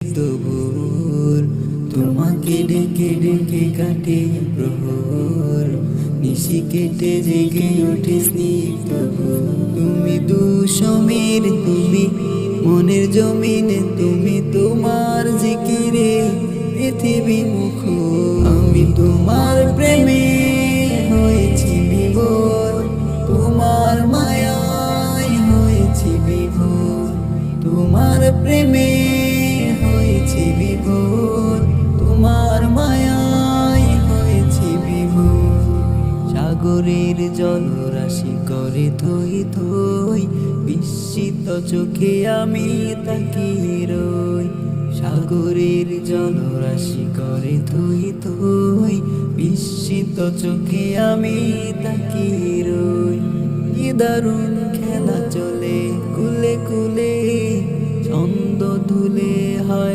তবুর তোমাকে ডেকে ডেকে কাটে প্রহর। নিশি কেটে জেগে ওঠে স্নিগ্ধ তুমি দুসমীর, তুমি মনের জমিনে, তুমি তোমার জিকিরে পৃথিবী মুখ আমি তোমার প্রেমে হয়েছি বিভোর। তোমার মায়ায় হয়েছি বিভোর। তোমার প্রেমে সাগরের জলরাশি করে থই থই বিস্মিত চোখে আমি তাকিয়ে রই। সাগরের জলরাশি করে থই থই বিস্মিত চোখে আমি তাকিয়ে রই। কি দারুণ খেলা চলে, কুলে কুলে, ছন্দ ধুলে